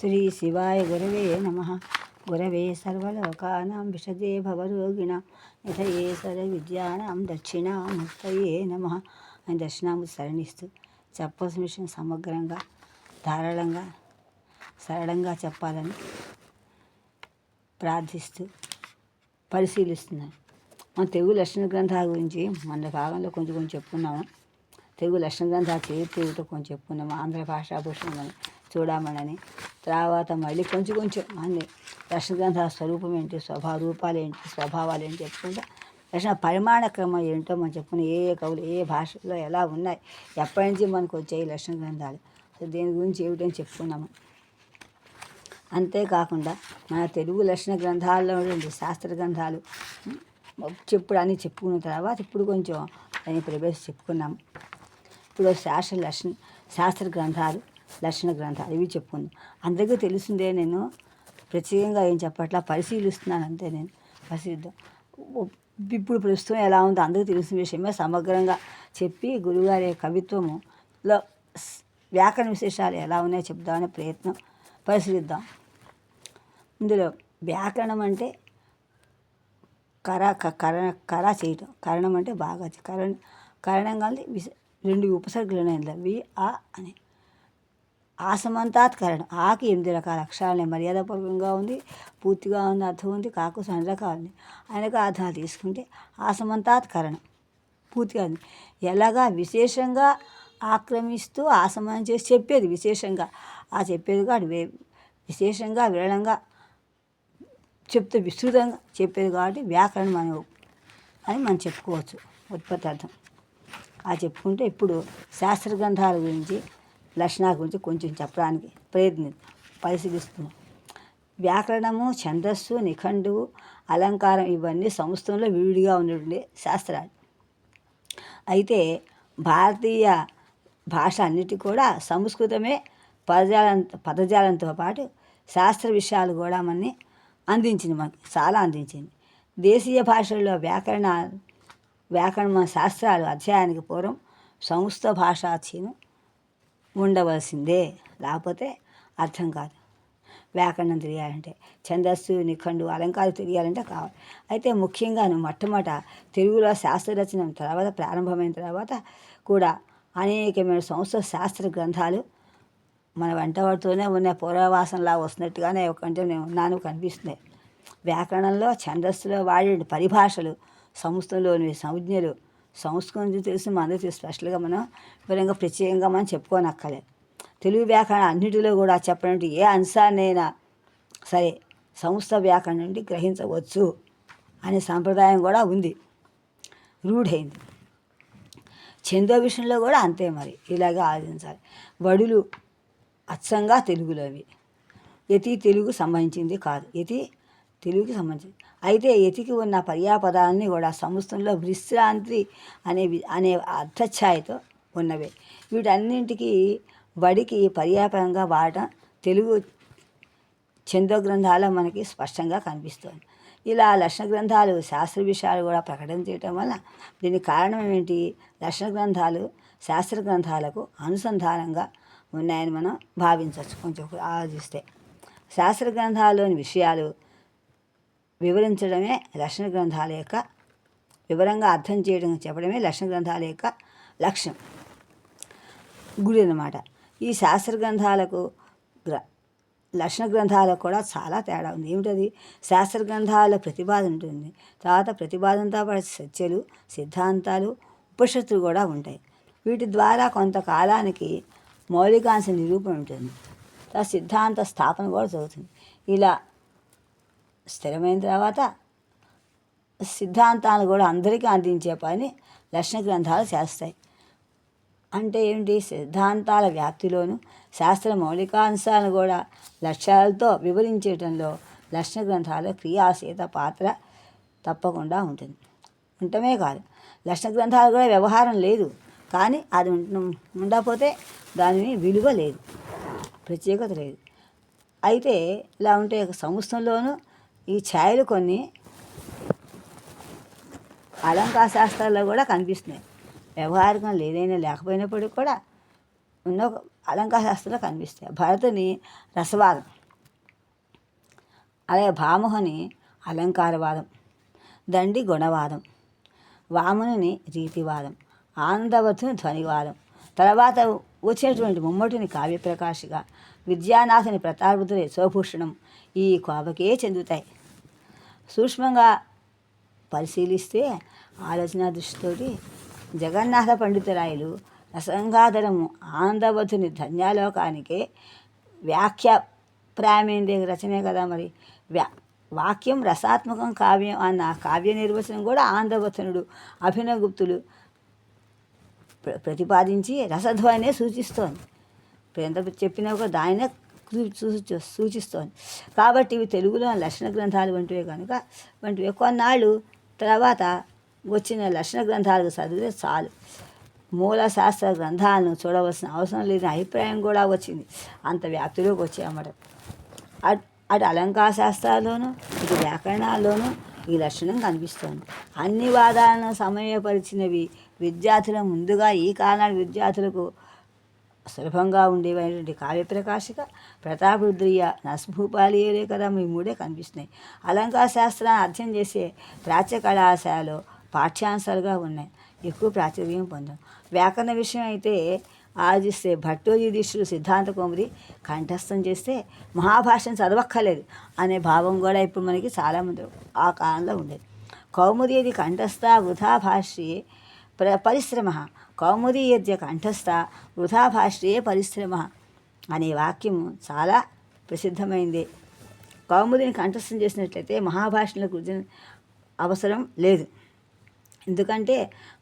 శ్రీ శివాయ గురవే నమ. గురవే సర్వలోకానాం విషదే భవరోగిణ. యథయే సర్వ విద్యానాం దక్షిణాముక్తయే నమ. అని దక్షిణామూర్తి సరణిస్తూ చెప్పవలసిన విషయం సమగ్రంగా ధారాళంగా సరళంగా చెప్పాలని ప్రార్థిస్తూ పరిశీలిస్తున్నాను. మన తెలుగు లక్షణ గ్రంథాల గురించి మన భాగంలో కొంచెం కొంచెం చెప్పుకున్నాము. తెలుగు లక్షణ గ్రంథాలు చరిత్రతో కొంచెం చెప్పుకున్నాము. ఆంధ్ర భాషా భూషణం అని. చూడమనని. తర్వాత మళ్ళీ కొంచెం కొంచెం అన్ని లక్షణ గ్రంథాల స్వరూపం ఏంటి స్వభావ రూపాలు ఏంటి స్వభావాలు ఏంటి చెప్పుకుంటా. లక్షణ పరిమాణ క్రమం ఏంటో మనం చెప్పుకుని ఏ ఏ కవులు ఏ భాషలో ఎలా ఉన్నాయి ఎప్పటి నుంచి మనకు వచ్చాయి లక్షణ గ్రంథాలు సో దీని గురించి ఏమిటని చెప్పుకున్నాము. అంతేకాకుండా మన తెలుగు లక్షణ గ్రంథాల్లో ఉండే శాస్త్ర గ్రంథాలు చెప్పుడు అని చెప్పుకున్న తర్వాత ఇప్పుడు కొంచెం దాన్ని ప్రవేశ చెప్పుకున్నాము. ఇప్పుడు శాస్త్ర లక్షణ శాస్త్ర గ్రంథాలు లక్షణ గ్రంథాలు ఇవి చెప్పుకుంది అందరికీ తెలిసిందే నేను. ప్రత్యేకంగా ఏం చెప్పట్లా? పరిశీలిస్తున్నాను అంతే నేను. పరిశీలిద్దాం. ఇప్పుడు ప్రస్తుతం ఎలా ఉందో అందరికీ తెలిసిన విషయమే. సమగ్రంగా చెప్పి గురుగారి కవిత్వములో వ్యాకరణ విశేషాలు ఎలా ఉన్నాయో చెప్దామనే ప్రయత్నం పరిశీలిద్దాం. ఇందులో వ్యాకరణం అంటే కర కర కర చేయటం. కరణం అంటే బాగా కరణ కరణం కానీ విశ- రెండు ఉపసర్గలు ఉన్నాయి ఇందులో. వి ఆ అని. ఆసమంతాత్ కరణం ఆకి ఎనిమిది రకాల అక్షరాలని మర్యాదపూర్వకంగా ఉంది పూర్తిగా ఉంది అర్థం ఉంది కాకు అన్ని రకాలు ఉంది. ఆయనకు అర్థాలు తీసుకుంటే ఆసమంతాత్ కరణం పూర్తిగా ఉంది. ఎలాగా? విశేషంగా ఆక్రమిస్తూ ఆసమనం చేసి చెప్పేది విశేషంగా. ఆ చెప్పేది కాదు వే- విశేషంగా విరళంగా చెప్తే విస్తృతంగా చెప్పేది కాబట్టి వ్యాకరణం అని అని మనం చెప్పుకోవచ్చు. ఉత్పత్తి అర్థం. ఆ చెప్పుకుంటే ఇప్పుడు శాస్త్ర గ్రంథాల గురించి లక్షణాల గురించి కొంచెం చెప్పడానికి ప్రయత్ని పరిశీలిస్తున్నాం. వ్యాకరణము ఛందస్సు నిఖండువు అలంకారం ఇవన్నీ సంస్థంలో విడిగా ఉన్నటువంటి శాస్త్రాలు. అయితే భారతీయ భాష అన్నిటి కూడా సంస్కృతమే పదజాలం పదజాలంతో పాటు శాస్త్ర విషయాలు కూడా మనని అందించింది మనకి చాలా అందించింది. దేశీయ భాషల్లో వ్యాకరణ వ్యాకరణ శాస్త్రాలు అధ్యయానికి పూర్వం సంస్థ భాషాచీను ఉండవలసిందే. లేకపోతే అర్థం కాదు. వ్యాకరణం తెలియాలంటే ఛందస్సు నిఖండు అలంకారం తెలియాలంటే కావాలి. అయితే ముఖ్యంగా మొట్టమొదట తెలుగులో శాస్త్ర రచన తర్వాత ప్రారంభమైన తర్వాత కూడా అనేకమైన సంస్థ శాస్త్ర గ్రంథాలు మన వెంటబడుతూనే ఉన్న పూర్వవాసంలా వస్తున్నట్టుగానే ఒకంటే నేను ఉన్నాను కనిపిస్తున్నాయి వ్యాకరణంలో ఛందస్సులో వాడే పరిభాషలు సంస్థలోని సంజ్ఞలు సంస్కృతం గురించి తెలిసి మనందరికీ స్పెషల్గా మనం వివరంగా ప్రత్యేకంగా మనం చెప్పుకోనక్కర్లేదు. తెలుగు వ్యాకరణ అన్నిటిలో కూడా చెప్పినట్టు ఏ అంశాన్నైనా సరే సంస్థ వ్యాకరణం నుండి గ్రహించవచ్చు అనే సాంప్రదాయం కూడా ఉంది. రూఢైంది. చందో విషయంలో కూడా అంతే మరి. ఇలాగే ఆలోచించాలి. వడులు అచ్చంగా తెలుగులోవి. యతి తెలుగు సంబంధించింది కాదు. యతి తెలుగుకి సంబంధించి అయితే ఎతికి ఉన్న పర్యాపదాలన్నీ కూడా సంస్థంలో విశ్రాంతి అనే వి- అనే అర్థఛాయతో ఉన్నవి. వీటన్నింటికి బడికి పర్యాపదంగా వాడటం తెలుగు చందో గ్రంథాల్లో మనకి స్పష్టంగా కనిపిస్తుంది. ఇలా లక్షణ గ్రంథాలు శాస్త్ర విషయాలు కూడా ప్రకటన చేయటం వల్ల దీనికి కారణం ఏంటి లక్షణ గ్రంథాలు శాస్త్ర గ్రంథాలకు అనుసంధానంగా ఉన్నాయని మనం భావించవచ్చు. కొంచెం ఆలోచిస్తే శాస్త్ర గ్రంథాల్లోని విషయాలు వివరించడమే లక్షణ గ్రంథాల యొక్క వివరంగా అర్థం చేయడం చెప్పడమే లక్షణ గ్రంథాల యొక్క లక్ష్యం. గురి అన్నమాట. ఈ శాస్త్ర గ్రంథాలకు గ్ర లక్షణ గ్రంథాలకు కూడా చాలా తేడా ఉంది. ఏమిటది? శాస్త్ర గ్రంథాల ప్రతిపాదన ఉంటుంది. తర్వాత ప్రతిపాదనతో పాటు చర్చలు సిద్ధాంతాలు ఉపనిషత్తులు కూడా ఉంటాయి. వీటి ద్వారా కొంతకాలానికి మౌలికాంశ నిరూపణ ఉంటుంది. సిద్ధాంత స్థాపన కూడా జరుగుతుంది. ఇలా స్థిరమైన తర్వాత సిద్ధాంతాలు కూడా అందరికీ అందించే పని లక్షణ గ్రంథాలు చేస్తాయి. అంటే ఏంటి? సిద్ధాంతాల వ్యాప్తిలోను శాస్త్ర మౌలికాంశాలను కూడా లక్ష్యాలతో వివరించేయటంలో లక్షణ గ్రంథాల క్రియాశీత పాత్ర తప్పకుండా ఉంటుంది. ఉండటమే కాదు లక్షణ గ్రంథాలు కూడా వ్యవహారం లేదు. కానీ అది ఉండకపోతే దాని విలువ లేదు ప్రత్యేకత లేదు. అయితే ఇలా ఉంటే సంవత్సరంలోనూ ఈ ఛాయలు కొన్ని అలంకార శాస్త్రాల్లో కూడా కనిపిస్తున్నాయి. వ్యవహారికం లేదైనా లేకపోయినప్పటికీ కూడా ఉన్న అలంకార శాస్త్రంలో కనిపిస్తాయి. భరతుని రసవాదం అలాగే భామహుని అలంకారవాదం దండి గుణవాదం వామనుని రీతివాదం ఆనందవతుని ధ్వనివాదం తర్వాత వచ్చినటువంటి ముమ్మటిని కావ్యప్రకాశిగా విద్యానాథుని ప్రతాపరుద్రుని శోభూషణం ఈ కోవకే చెందుతాయి. సూక్ష్మంగా పరిశీలిస్తే ఆలోచన దృష్టితోటి జగన్నాథ పండితురాయలు రసంగాధరము ఆనందవధుని ధన్యాలోకానికే వ్యాఖ్య ప్రామేంద్రియ రచనే కదా మరి. వ్యా వాక్యం రసాత్మకం కావ్యం అన్న కావ్య నిర్వచనం కూడా ఆనందవచనుడు అభినవగుప్తులు గుప్తులు ప్రతిపాదించి రసధ్వనే సూచిస్తోంది. ఎంత చెప్పినా కూడా దానినే సూచిస్తోంది. కాబట్టి ఇవి తెలుగులో లక్షణ గ్రంథాలు వంటివే కనుక వంటివి. కొన్నాళ్ళు తర్వాత వచ్చిన లక్షణ గ్రంథాలకు చదివితే చాలు. మూల శాస్త్ర గ్రంథాలను చూడవలసిన అవసరం లేని అభిప్రాయం కూడా వచ్చింది. అంత వ్యాప్తిలోకి వచ్చాయన్నమాట. అట్ అటు అలంకార శాస్త్రాల్లోనూ ఇటు వ్యాకరణాల్లోనూ ఈ లక్షణం కనిపిస్తోంది. అన్ని వాదాలను సమయపరిచినవి విద్యార్థుల ముందుగా ఈ కాలాల విద్యార్థులకు సులభంగా ఉండేవైనటువంటి కావ్యప్రకాశిక ప్రతాపరుద్రియ నస్భూపాలియలే కదా మీ మూడే కనిపిస్తున్నాయి. అలంకార శాస్త్రాన్ని అధ్యయనం చేసే ప్రాచ్య కళాశాలలో పాఠ్యాంశాలుగా ఉన్నాయి. ఎక్కువ ప్రాచుర్యం పొందాం. వ్యాకరణ విషయం అయితే ఆలోచిస్తే భట్టోయుధీష్ఠుడు సిద్ధాంత కౌముది కంఠస్థం చేస్తే మహాభాష్యం చదవక్కర్లేదు అనే భావం కూడా ఇప్పుడు మనకి చాలామంది ఆ కాలంలో ఉండేది. కౌముది ఇది కంఠస్థ వృధా భాష్యే ప్ర పరిశ్రమ. కౌముది యద్య కంఠస్థ వృధా భాష్యే పరిశ్రమ అనే వాక్యము చాలా ప్రసిద్ధమైంది. కౌముదిని కంఠస్థం చేసినట్లయితే మహాభాష్యంలో కూర్చొని అవసరం లేదు. ఎందుకంటే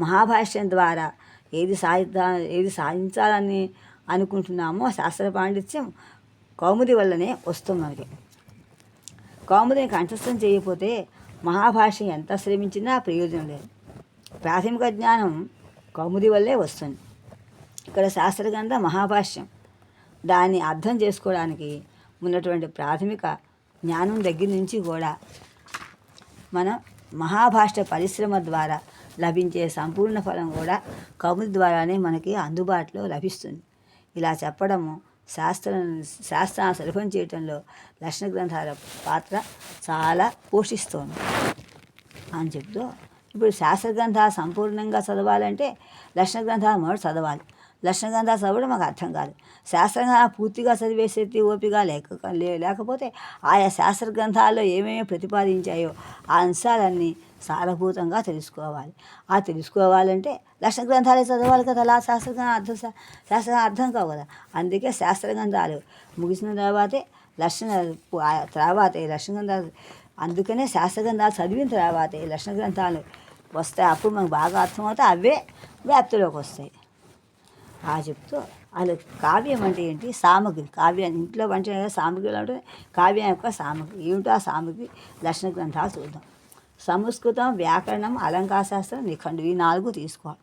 మహాభాష్యం ద్వారా ఏది సాధిద్దా ఏది సాధించాలని అనుకుంటున్నామో శాస్త్ర పాండిత్యం కౌముది వల్లనే వస్తుంది మనకి. కౌముదిని కంఠస్థం చేయకపోతే మహాభాష్యం ఎంత శ్రమించినా ప్రయోజనం లేదు. ప్రాథమిక జ్ఞానం కౌముది వల్లే వస్తుంది. ఇక్కడ శాస్త్రగ్రంథ మహాభాష్యం. దాన్ని అర్థం చేసుకోవడానికి ఉన్నటువంటి ప్రాథమిక జ్ఞానం దగ్గర నుంచి కూడా మనం మహాభాష్య పరిశ్రమ ద్వారా లభించే సంపూర్ణ ఫలం కూడా కౌముది ద్వారానే మనకి అందుబాటులో లభిస్తుంది. ఇలా చెప్పడము శాస్త్ర శాస్త్రాన్ని సులభం చేయటంలో లక్షణ గ్రంథాల పాత్ర చాలా పోషిస్తోంది అని చెప్తూ ఇప్పుడు శాస్త్ర గ్రంథాలు సంపూర్ణంగా చదవాలంటే లక్షణ గ్రంథాలు మొదటి చదవాలి. లక్షణ చదవడం మాకు అర్థం కాదు. శాస్త్రంగా పూర్తిగా చదివేసేది ఓపిక లేక లేకపోతే ఆయా శాస్త్ర గ్రంథాల్లో ఏమేమి ప్రతిపాదించాయో ఆ అంశాలన్నీ సారభూతంగా తెలుసుకోవాలి. ఆ తెలుసుకోవాలంటే లక్షణ గ్రంథాలే చదవాలి కదా అలా శాస్త్రంగా అర్థం శాస్త్రంగా అర్థం కావు కదా. అందుకే శాస్త్ర గ్రంథాలు ముగిసిన తర్వాతే లక్షణ ఆ తర్వాతే లక్షణ గ్రంథాలు అందుకనే శాస్త్ర గ్రంథాలు చదివిన తర్వాతే లక్షణ గ్రంథాలు వస్తాయి. అప్పుడు మనకు బాగా అర్థమవుతాయి అవే వ్యాప్తిలోకి వస్తాయి. ఆ చెప్తూ అది కావ్యం అంటే ఏంటి? సామగ్రి. కావ్యాన్ని ఇంట్లో వంట సామగ్రిలో అంటే కావ్యం యొక్క సామగ్రి. ఏమిటో ఆ సామగ్రి దర్శన గ్రంథాలు చూద్దాం. సంస్కృతం వ్యాకరణం అలంకార శాస్త్రం నిఖండు ఈ నాలుగు తీసుకోవాలి.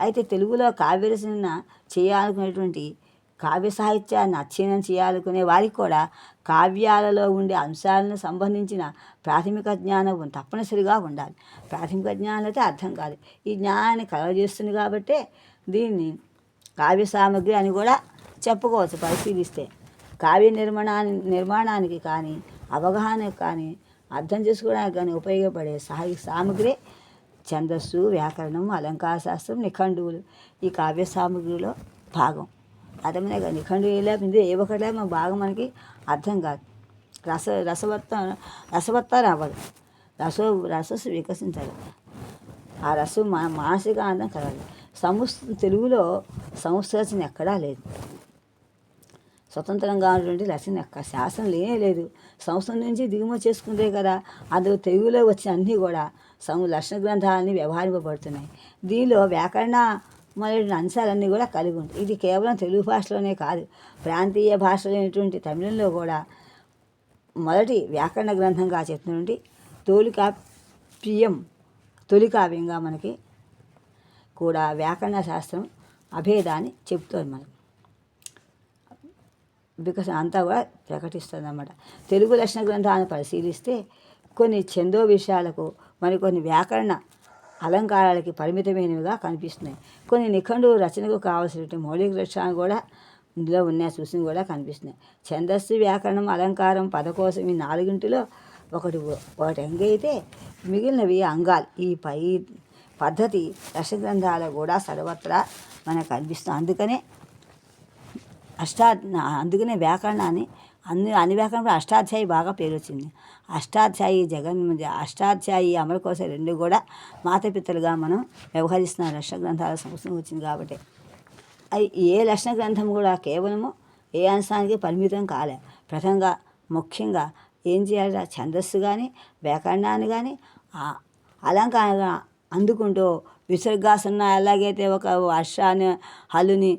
అయితే తెలుగులో కావ్యరచన చేయాలనుకునేటువంటి కావ్య సాహిత్యాన్ని అధ్యయనం చేయాలనుకునే వారికి కూడా కావ్యాలలో ఉండే అంశాలను సంబంధించిన ప్రాథమిక జ్ఞానం తప్పనిసరిగా ఉండాలి. ప్రాథమిక జ్ఞానం అయితే అర్థం కాదు. ఈ జ్ఞానాన్ని కలగజేస్తుంది కాబట్టే దీన్ని కావ్య సామగ్రి అని కూడా చెప్పుకోవచ్చు పరిశీలిస్తే. కావ్య నిర్మాణాన్ని నిర్మాణానికి కానీ అవగాహనకు కానీ అర్థం చేసుకోవడానికి కానీ ఉపయోగపడే సాహిత్య సామగ్రి ఛందస్సు వ్యాకరణం అలంకార శాస్త్రం నిఖండువులు. ఈ కావ్య సామగ్రిలో భాగం. అర్థమైనా కానీ నిఖండు లేకపోతే ఏ ఒకటి మన భాగం మనకి అర్థం కాదు. రస రసవత్త రసవత్త రావాలి రస రసస్సు వికసించాలి. ఆ రసం మా మానసిక ఆనందం కలగాలి. సంస్ తెలుగులో సంస్కృతం ఎక్కడా లేదు. స్వతంత్రంగా ఉన్నటువంటి రచన యొక్క శాసనం లేనే లేదు. సంస్కృతం నుంచి దిగుమతి చేసుకుంటే కదా అది తెలుగులో వచ్చిన అన్నీ కూడా సం లక్షణ గ్రంథాలన్నీ వ్యవహరింపబడుతున్నాయి. దీనిలో వ్యాకరణ మొదలైన అంశాలన్నీ కూడా కలిగి ఉంటాయి ఇది కేవలం తెలుగు భాషలోనే కాదు ప్రాంతీయ భాషలైనటువంటి తమిళంలో కూడా మొదటి వ్యాకరణ గ్రంథంగా చెప్తున్నటువంటి తొలికాప్యం తొలి కావ్యంగా మనకి కూడా వ్యాకరణ శాస్త్రం అభేదాన్ని చెప్తుంది మనకు. బికాస్ అంతా కూడా ప్రకటిస్తుంది అన్నమాట తెలుగు లక్షణ గ్రంథాన్ని పరిశీలిస్తే కొన్ని ఛందో విషయాలకు మరికొన్ని వ్యాకరణ అలంకారాలకి పరిమితమైనవిగా కనిపిస్తున్నాయి. కొన్ని నిఖండు రచనకు కావలసినటువంటి మౌలిక లక్షణాలు కూడా ఇందులో ఉన్నాయి సూచనలు కూడా కనిపిస్తున్నాయి. ఛందస్సు వ్యాకరణం అలంకారం పదకోసం ఈ నాలుగింటిలో ఒకటి ఒకటి అంగైతే మిగిలినవి అంగాలు. ఈ పై పద్ధతి రసగ్రంథాలు కూడా సర్వత్రా మనకు అనిపిస్తుంది అందుకనే అష్టా అందుకనే వ్యాకరణాన్ని అన్ని అన్ని వ్యాకరణంలో అష్టాధ్యాయి బాగా పేరు వచ్చింది అష్టాధ్యాయి జగన్ అష్టాధ్యాయి అమరకోశ రెండు కూడా మాతపితలుగా మనం వ్యవహరిస్తున్న లక్షణ గ్రంథాల సంవత్సరం వచ్చింది కాబట్టి. అది ఏ లక్షణ గ్రంథం కూడా కేవలము ఏ అంశానికి పరిమితం కాలే. ప్రథంగా ముఖ్యంగా ఏం చేయాలి ఛందస్సు కానీ వ్యాకరణాన్ని కానీ అలంకారంగా అందుకుంటూ విసర్గాసన ఎలాగైతే ఒక వర్షాన్ని హల్లుని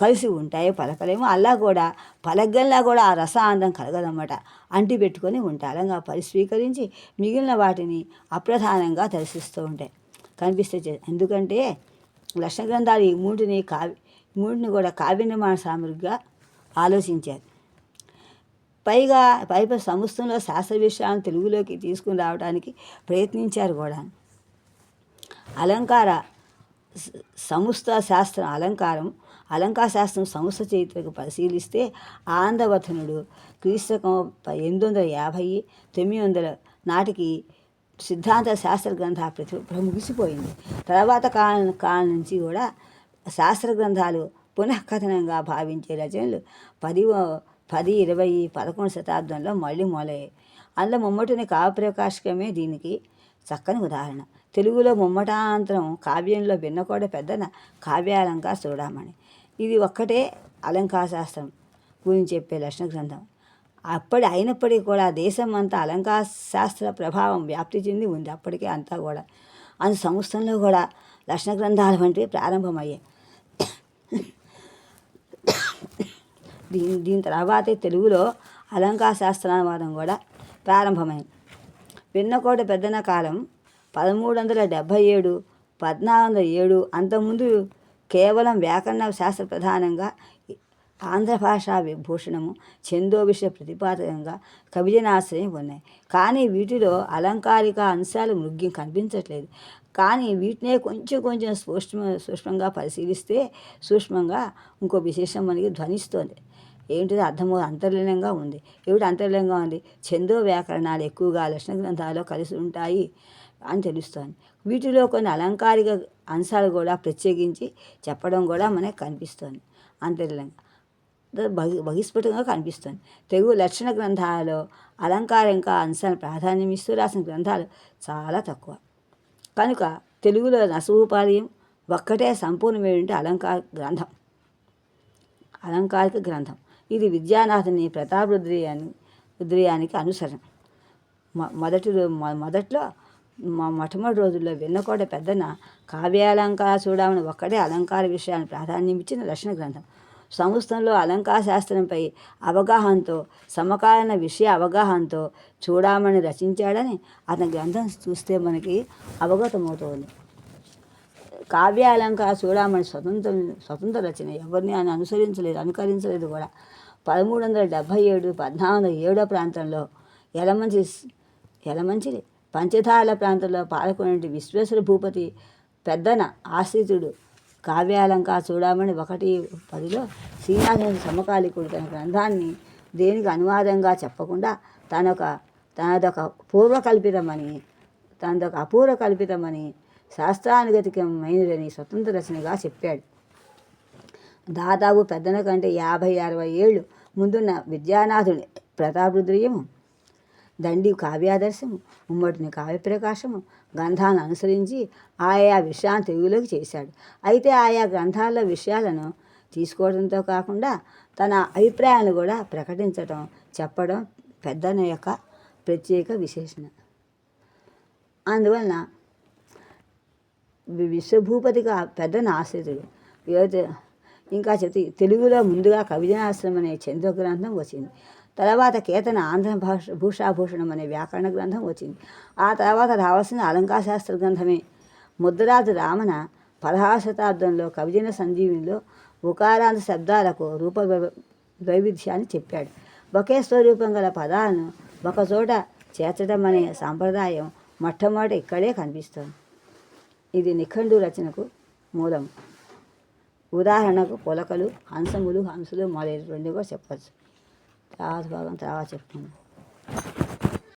కలిసి ఉంటాయి పలకలేమో అలా కూడా పలగల్లా కూడా ఆ రసానందం కలగదన్నమాట. అంటి పెట్టుకొని ఉంటారంగా అలంగా పరిస్వీకరించి మిగిలిన వాటిని అప్రధానంగా దర్శిస్తూ ఉంటాయి కనిపిస్తే చే- ఎందుకంటే లక్షణ గ్రంథాలు ఈ మూటిని కావి మూటిని కూడా కావ్య నిర్మాణ సామగ్రిగా ఆలోచించారు. పైగా పైపై సంస్థంలో శాస్త్ర విషయాలను తెలుగులోకి తీసుకుని రావడానికి ప్రయత్నించారు కూడా. అలంకార సంస్థ శాస్త్రం అలంకారం అలంకార శాస్త్రం సంస్థ చరిత్రకు పరిశీలిస్తే ఆంధ్రవథనుడు క్రీస్తకం ప- ఎనిమిది వందల యాభై తొమ్మిది వందల నాటికి సిద్ధాంత శాస్త్ర గ్రంథ ప్రతి ముగిసిపోయింది. తర్వాత కాలం కాలం నుంచి కూడా శాస్త్ర గ్రంథాలు పునఃకథనంగా భావించే రచనలు పది పది ఇరవై పదకొండు శతాబ్దంలో మళ్ళీ మొదలయ్యాయి అందులో ముమ్మటిని కావ్యప్రకాశకమే దీనికి చక్కని ఉదాహరణ. తెలుగులో ముమ్మటాంతరం కావ్యంలో భిన్నకోడ పెద్దన కావ్యాలంకార చూడమని ఇది ఒక్కటే అలంకార శాస్త్రం గురించి చెప్పే లక్షణ గ్రంథం. అప్పటి అయినప్పటికీ కూడా దేశం అంతా అలంకార శాస్త్ర ప్రభావం వ్యాప్తి చెంది ఉంది. అప్పటికే అంతా కూడా. అందు సంస్థల్లో కూడా లక్షణ గ్రంథాలు వంటివి ప్రారంభమయ్యాయి. దీని దీని తర్వాతే తెలుగులో అలంకార శాస్త్రానువాదం కూడా ప్రారంభమైంది. వెన్నకోట పెద్దన కాలం పదమూడు వందల డెబ్భై ఏడు పద్నాలుగు వందల ఏడు అంతకుముందు కేవలం వ్యాకరణ శాస్త్ర ప్రధానంగా ఆంధ్ర భాషా విభూషణము ఛందోవిషయ ప్రతిపాదకంగా కవిజనాశ్రయం ఉన్నాయి. కానీ వీటిలో అలంకారిక అంశాలు మృగ్యం కనిపించట్లేదు. కానీ వీటినే కొంచెం కొంచెం సూక్ష్మ సూక్ష్మంగా పరిశీలిస్తే సూక్ష్మంగా ఇంకో విశేషం మనకి ధ్వనిస్తోంది. ఏంటిది? అర్థము అంతర్లీనంగా ఉంది. ఏమిటి అంతర్లీనంగా ఉంది? ఛందో వ్యాకరణాలు ఎక్కువగా లక్షణ గ్రంథాల్లో కలిసి ఉంటాయి. అని తెలుస్తోంది. వీటిలో కొన్ని అలంకారిక అంశాలు కూడా ప్రత్యేకించి చెప్పడం కూడా మనకు కనిపిస్తోంది. అంతర్లంగా బహి బహిస్ఫుటంగా కనిపిస్తుంది. తెలుగు లక్షణ గ్రంథాలలో అలంకారిక అంశాలను ప్రాధాన్యం ఇస్తూ రాసిన గ్రంథాలు చాలా తక్కువ. కనుక తెలుగులో నసూపాలయం ఒక్కటే సంపూర్ణమైనటువంటి అలంకార గ్రంథం. అలంకారిక గ్రంథం. ఇది విద్యానాథుని ప్రతాపరుద్రీయాన్ని రుద్రియానికి అనుసరణ మొదటి మొదట్లో మా మొట్టమొదటి రోజుల్లో వెన్నకోట పెద్దన కావ్యాలంకార చూడమని ఒక్కడే అలంకార విషయాన్ని ప్రాధాన్యం ఇచ్చిన లక్షణ గ్రంథం. సంస్థంలో అలంకార శాస్త్రంపై అవగాహనతో సమకాలీన విషయ అవగాహనతో చూడమని రచించాడని అతని గ్రంథం చూస్తే మనకి అవగతమవుతోంది. కావ్య అలంకార చూడమని స్వతంత్ర స్వతంత్ర రచన ఎవరిని ఆయన అనుసరించలేదు అనుకరించలేదు కూడా. పదమూడు వందల డెబ్భై ఏడు పద్నాలుగు ఏడో ప్రాంతంలో ఎలమంచి ఎలమంచి పంచధారల ప్రాంతంలో పాల్గొనే విశ్వేశ్వర భూపతి పెద్దన ఆశ్రితుడు కావ్యాలంకా చూడమని ఒకటి పదిలో శ్రీనాథుని సమకాలికుడు తన గ్రంథాన్ని దేనికి అనువాదంగా చెప్పకుండా తనొక తనదొక పూర్వకల్పితమని తనదొక అపూర్వ కల్పితమని శాస్త్రానుగతికమైనదని స్వతంత్ర రచనగా చెప్పాడు. దాదాపు పెద్దన కంటే యాభై అరవై ఏళ్ళు ముందున్న విద్యానాథుని ప్రతాపరుద్రయము దండి కావ్యాదర్శము ఉమ్మడిని కావ్యప్రకాశము గ్రంథాలను అనుసరించి ఆయా విషయాన్ని తెలుగులోకి చేశాడు. అయితే ఆయా గ్రంథాల విషయాలను తీసుకోవడంతో కాకుండా తన అభిప్రాయాలను కూడా ప్రకటించడం చెప్పడం పెద్దన యొక్క ప్రత్యేక విశేషణ. అందువలన విశ్వభూపతిగా పెద్దన ఆశ్రితుడు. యువత ఇంకా చెప్తే తెలుగులో ముందుగా కవిజనాశ్రమం అనే చంద్ర గ్రంథం వచ్చింది. తర్వాత కేతన ఆంధ్ర భాష భూషాభూషణం అనే వ్యాకరణ గ్రంథం వచ్చింది. ఆ తర్వాత రావాల్సిన అలంకారశాస్త్ర గ్రంథమే. ముద్రరాజు రామన పదహార శతాబ్దంలో కవిజన సంజీవినిలో ఉకారాంత శబ్దాలకు రూప వై- వైవిధ్యాన్ని చెప్పాడు. ఒకే స్వరూపం గల పదాలను ఒకచోట చేర్చడం అనే సాంప్రదాయం మొట్టమొదటి ఇక్కడే కనిపిస్తుంది. ఇది నిఖండు రచనకు మూలం. ఉదాహరణకు పొలకలు హంసములు హంసులు మొదలైనటువంటి కూడా చెప్పచ్చు రాజభాగం తర్వాత చెప్తాను